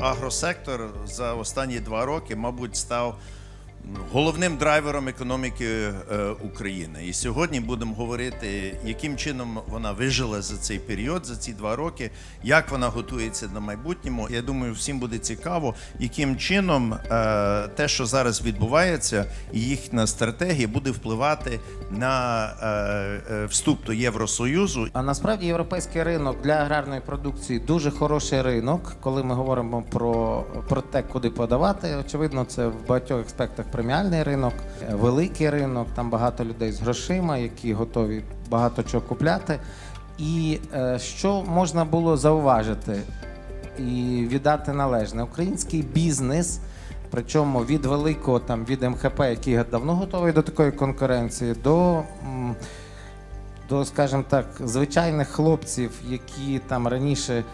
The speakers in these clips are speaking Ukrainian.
агросектор за останні два роки, мабуть, став головним драйвером економіки е, України. І сьогодні будемо говорити, яким чином вона вижила за цей період, за ці два роки, як вона готується до майбутньому. Я думаю, всім буде цікаво, яким чином е, те, що зараз відбувається, і їхня стратегія буде впливати на е, вступ до Євросоюзу А насправді європейський ринок для аграрної продукції дуже хороший ринок. Коли ми говоримо про, про те, куди подавати, очевидно, це в багатьох аспектах преміальний ринок, великий ринок. Там багато людей з грошима, які готові багато чого купляти. І е, що можна було зауважити і віддати належне, український бізнес. Причому від великого там від МХП, який давно готовий до такої конкуренції, до до, скажімо так, звичайних хлопців, які там раніше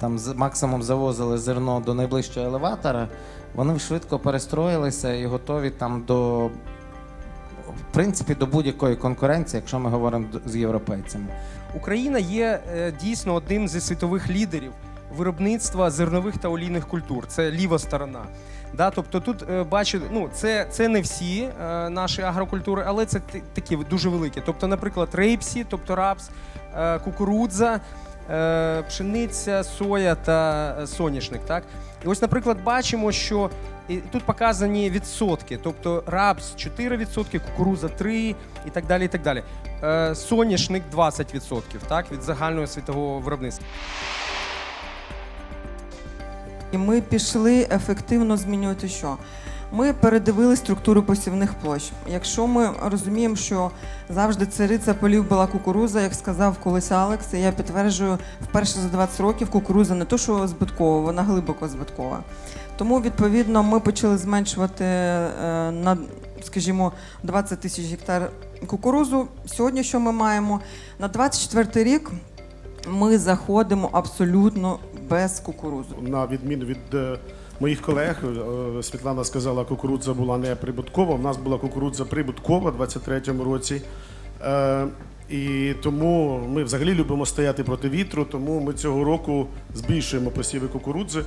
там максимум завозили зерно до найближчого елеватора, вони швидко перестроїлися і готові там до, в принципі, до будь-якої конкуренції, якщо ми говоримо з європейцями. Україна є е, дійсно одним зі світових лідерів виробництва зернових та олійних культур. Це ліва сторона. Да, тобто тут е, бачу, ну це, це не всі е, наші агрокультури, але це такі дуже великі. Тобто, наприклад, рейпсі, тобто рапс, е, кукурудза, е, пшениця, соя та е, соняшник. Так? І ось, наприклад, бачимо, що і тут показані відсотки, тобто рапс 4%, кукурудза 3% і так далі. І так далі. Е, соняшник 20% так, від загального світового виробництва. І ми пішли ефективно змінювати що? Ми передивили структуру посівних площ. Якщо ми розуміємо, що завжди цариця полів була кукуруза, як сказав колись Алекс, і я підтверджую, вперше за 20 років кукуруза не то, що збиткова, вона глибоко збиткова. Тому, відповідно, ми почали зменшувати е, на, скажімо, 20 тисяч гектар кукурузу. Сьогодні, що ми маємо? На 24 рік ми заходимо абсолютно без кукурузи. на відміну від е, моїх колег, е, Світлана сказала, кукурудза була не прибуткова. У нас була кукурудза прибуткова у 23-му році. Е, І тому ми взагалі любимо стояти проти вітру, тому ми цього року збільшуємо посіви кукурудзи,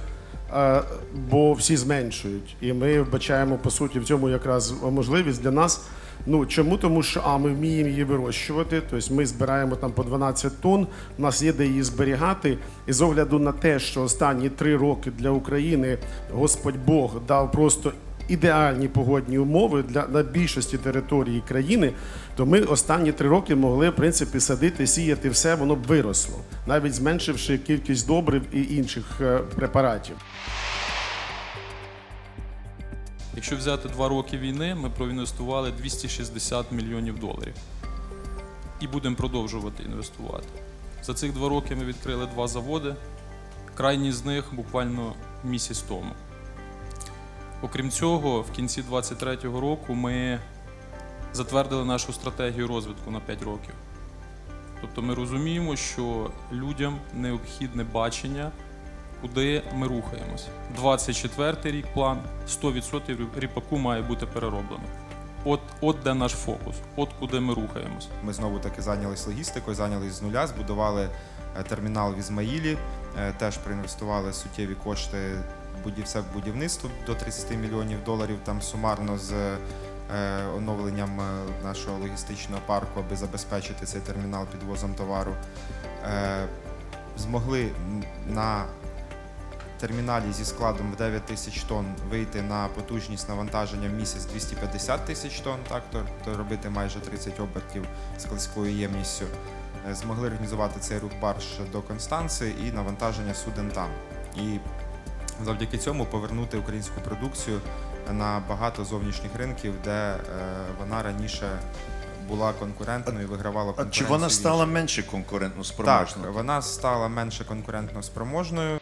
е, бо всі зменшують. І ми вбачаємо по суті в цьому якраз можливість для нас. Ну чому? Тому що а ми вміємо її вирощувати. Тобто ми збираємо там по 12 тонн. У нас є де її зберігати. І з огляду на те, що останні три роки для України Господь Бог дав просто ідеальні погодні умови для на більшості території країни, то ми останні три роки могли в принципі садити, сіяти все, воно б виросло, навіть зменшивши кількість добрив і інших е, препаратів. Якщо взяти два роки війни, ми проінвестували 260 мільйонів доларів. І будемо продовжувати інвестувати. За цих два роки ми відкрили два заводи, крайній з них буквально місяць тому. Окрім цього, в кінці 2023 року ми затвердили нашу стратегію розвитку на 5 років. Тобто ми розуміємо, що людям необхідне бачення, куди ми рухаємось. 24 рік план 100% ріпаку має бути перероблено. От, от де наш фокус, от куди ми рухаємось. Ми знову таки зайнялись логістикою, зайнялись з нуля, збудували е, термінал в Ізмаїлі, е, теж проінвестували суттєві кошти все будівництво до 30 мільйонів доларів там сумарно з е, оновленням нашого логістичного парку, аби забезпечити цей термінал підвозом товару. Змогли на терміналі зі складом в 9 тисяч тонн вийти на потужність навантаження в місяць 250 тисяч тонн, так, то, то робити майже 30 обертів складською ємністю. Е, Змогли організувати цей рух барж до Констанци і навантаження суден там. І завдяки цьому повернути українську продукцію на багато зовнішніх ринків, де е, вона раніше була конкурентною і вигравала А чи вона стала менше конкурентно Так, вона стала менше конкурентно спроможною.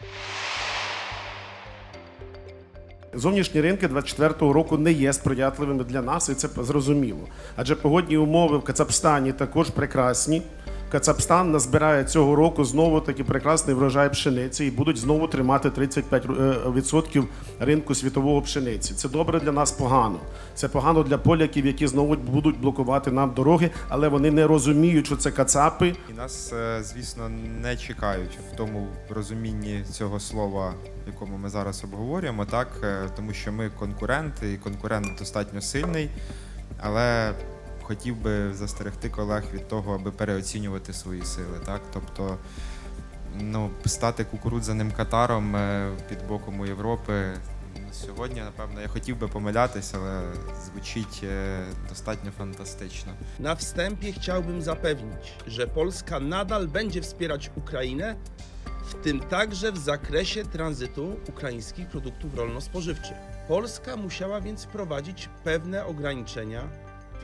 Зовнішні ринки 24-го року не є сприятливими для нас, і це зрозуміло. Адже погодні умови в Кацапстані також прекрасні. Кацапстан назбирає цього року знову таки прекрасний врожай пшениці і будуть знову тримати 35% ринку світового пшениці. Це добре для нас погано. Це погано для поляків, які знову будуть блокувати нам дороги, але вони не розуміють, що це кацапи. І нас, е, звісно, не чекають в тому розумінні цього слова, якому ми зараз обговорюємо, так Е, тому що ми конкуренти, і конкурент достатньо сильний, але хотів би застерегти колег від того, аби переоцінювати свої сили. Тобто, ну, стати кукурудзяним катаром е, під боком Європи. ну, Сьогодні, напевно, я хотів би помилятися, ale звучить е, достатнio fantastyczno. Na wstępie chciałbym zapewnić, że Polska nadal będzie wspierać Ukrainę, w tym także w zakresie tranzytu ukraińskich produktów rolno-spożywczych. Polska musiała więc wprowadzić pewne ograniczenia w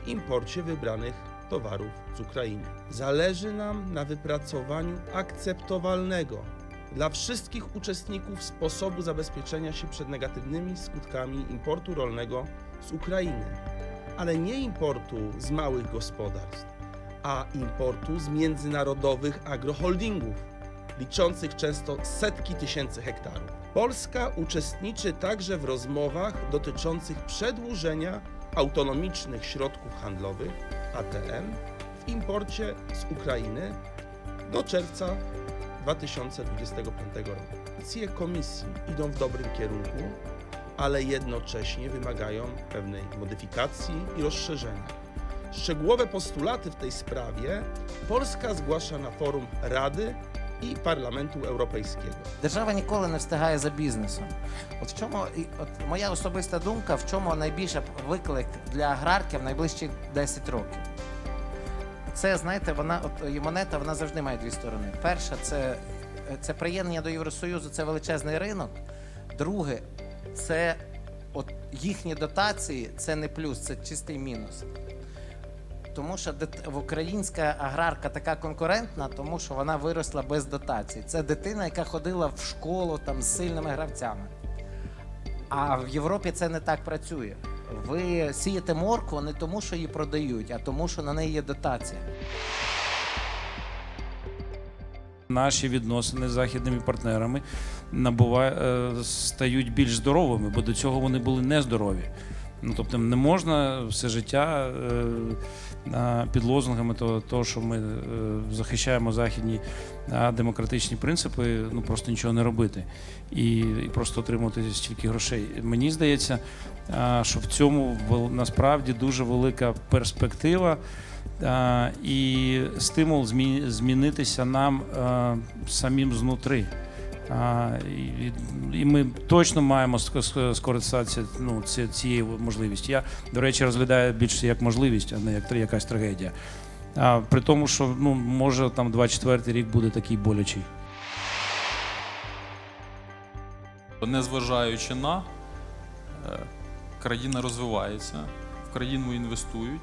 imporcie wybranych towarów z Ukrainy. Zależy nam na wypracowaniu akceptowalnego dla wszystkich uczestników sposobu zabezpieczenia się przed negatywnymi skutkami importu rolnego z Ukrainy ale nie importu z małych gospodarstw, a importu z międzynarodowych agroholdingów, liczących często setki tysięcy hektarów. Polska uczestniczy także w rozmowach dotyczących przedłużenia autonomicznych środków handlowych ATM w imporcie z Ukrainy do czerwca 2025 roku. Decyzje Komisji idą w dobrym kierunku, ale jednocześnie wymagają pewnej modyfikacji i rozszerzenia. Szczegółowe postulaty w tej sprawie Polska zgłasza na forum Rady i Parlamentu Europejskiego. Держава ніколи не встигає за бізнесом. От в чому і от моя особиста думка, в чому найбільше виклик для аграрки в найближчі 10 років. Це, знаєте, вона от і монета вона завжди має дві сторони. Перша це, це приєднання до Євросоюзу, це величезний ринок. Друге, це от їхні дотації, це не плюс, це чистий мінус. Тому що українська аграрка така конкурентна, тому що вона виросла без дотацій. Це дитина, яка ходила в школу там з сильними гравцями. А в Європі це не так працює. Ви сієте моркву не тому, що її продають, а тому, що на неї є дотація. Наші відносини з західними партнерами набува... е, стають більш здоровими, бо до цього вони були нездорові. Ну, тобто не можна все життя е, під лозунгами того, того, що ми е, захищаємо західні а, демократичні принципи, ну просто нічого не робити і, і просто отримувати стільки грошей. Мені здається, а, що в цьому насправді дуже велика перспектива. А, і стимул змі- змінитися нам а, самим знутри. А, і, і ми точно маємо ск- ск- скористатися ну, цією можливістю. Я, до речі, розглядаю більше як можливість, а не як якась трагедія. А, при тому, що ну, може там 24-й рік буде такий болячий. Незважаючи на е, країна розвивається, в країну інвестують,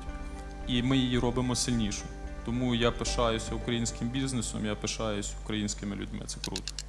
і ми її робимо сильнішою. Тому я пишаюся українським бізнесом, я пишаюся українськими людьми. Це круто.